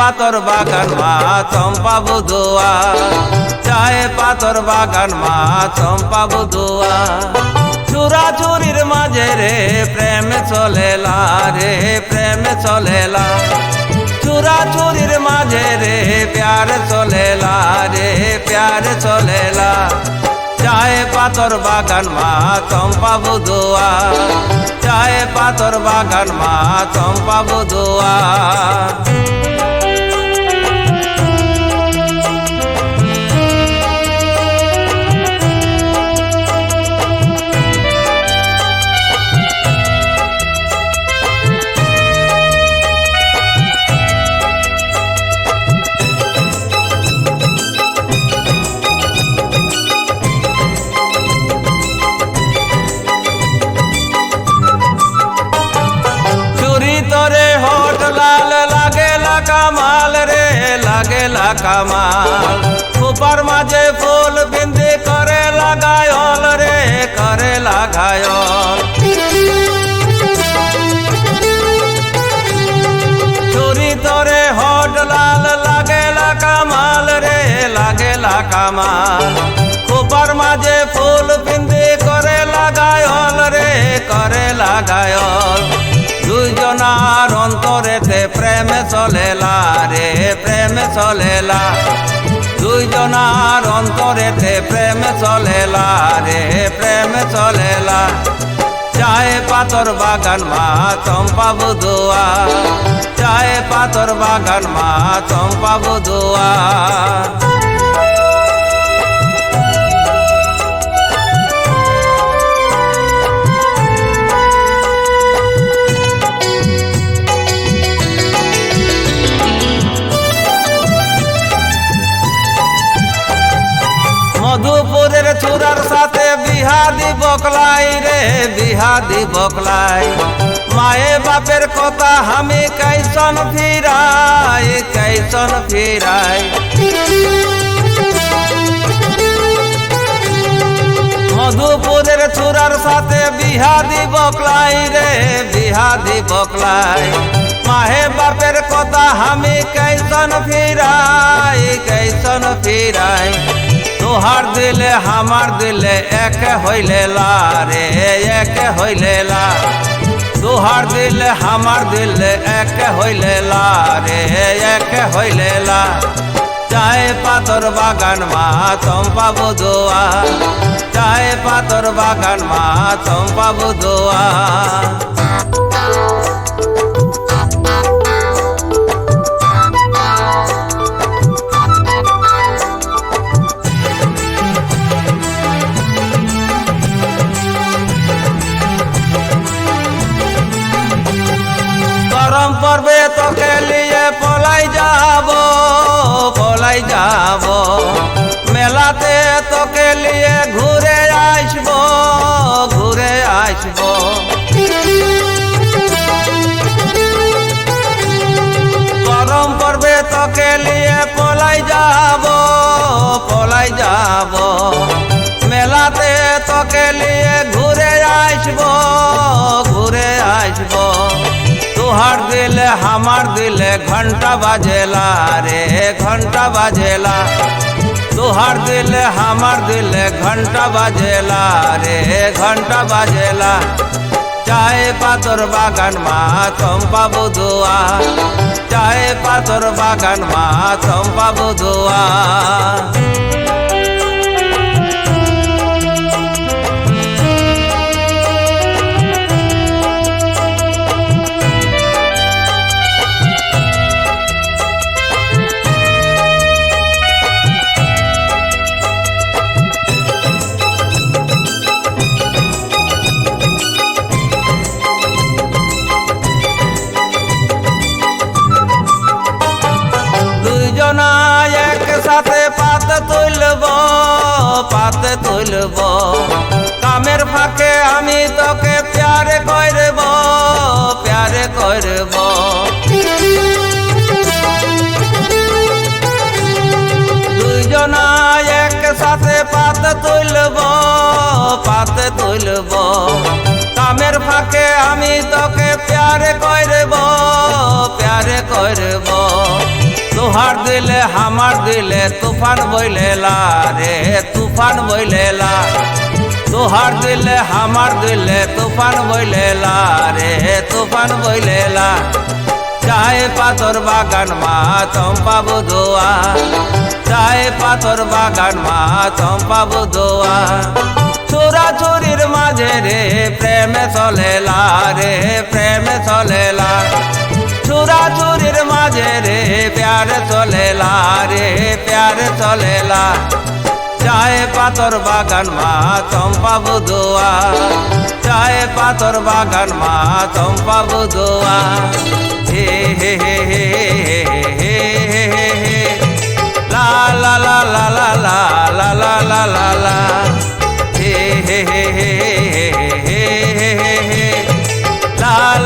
পাতর বাগান মা, চম্পা বুধুয়া। চায়ে পাতর বাগান মা, চম্পা বুধুয়া। চুরা চুরির মাঝে রে, প্রেম চলেলা রে, প্রেম চলেলা। চুরা চুরির মাঝে রে, প্যার চলেলা রে, প্যার চলেলা। চায়ে পাতর বাগান মা, চম্পা বুধুয়া। চায়ে পাতর বাগান মা, চম্পা বুধুয়া। কামাল। উপর মাঝে ফুল বিন্দি করে লাগায়ল রে, করে লাগায়ল। চুরি তরে হট লাল লাগে কামাল রে, লাগে কামাল। উপর মাঝে চলেলা। দুইজনার অন্তরেতে প্রেম চলেলা রে, প্রেম চলেলা। চায়ে পাতর বাগান মা চম্পা বুধুয়া। চায়ে পাতর বাগান মা চম্পা বুধুয়া। বকলাই রে, বিহাদি বকলাই। মায়ে বাপের কথা আমি কাইসন ফিরাই কাইসন ফিরাই। মধুপুরের চূড়ার সাথে বিহাদি বকলাই রে, বিহাদি বকলাই। মাহে বাপের কথা আমি কাইসন ফিরাই কাইসন ফিরাই। তোহার দিলে আমার দিলে, এক হইলে রে, এক হইলে তোহার দিলে আমার দিলে, এক হইলে রে, এক হইলে চায় পাতর বাগান মা চম্পা বুধুয়া চায় পাতর বাগান মা চম্পা বুধুয়া তোহার দিলে আমার দিলে ঘণ্টা বাজেলা রে ঘণ্টা বাজেলা। তোহার দিলে আমার দিলে ঘণ্টা বাজেলা রে ঘণ্টা বাজেলা। চায় পাতর বাগান মা, চম্পা বুধুয়া। চায় পাতর বাগান মা, চম্পা বুধুয়া। পাত তুলব। কামের ফাঁকে আমি তোকে প্যারে করব প্যারে করব। দুইজনা একসাথে পাত তুলব পাত তুলব। কামের ফাঁকে আমি তোকে প্যারে করব প্যারে করব। তোহার দিলে, হামার দিলে, তুফান বইলেলা রে, তুফান বইলেলা তোহার দিলে, হামার দিলে, তুফান বইলেলা রে, তুফান বইলেলা চায় পাথর বাগান মা, চম্পা বুধোয়া। চায় পাথর বাগান মা, চম্পা বুধোয়া। চোরা চুরির মাঝে রে, প্রেমে চলেলা রে, প্রেমে চলেলা হাজুরের মাঝে রে প্যার তলেলা রে প্যার তলেলা চায় পাতর বাগান মা চম্পা বুধুয়া চায় পাতর বাগান মা চম্পা বুধুয়া হে হে হে হে হে হে হে লা লা লা লা লা লা লা লা লা লা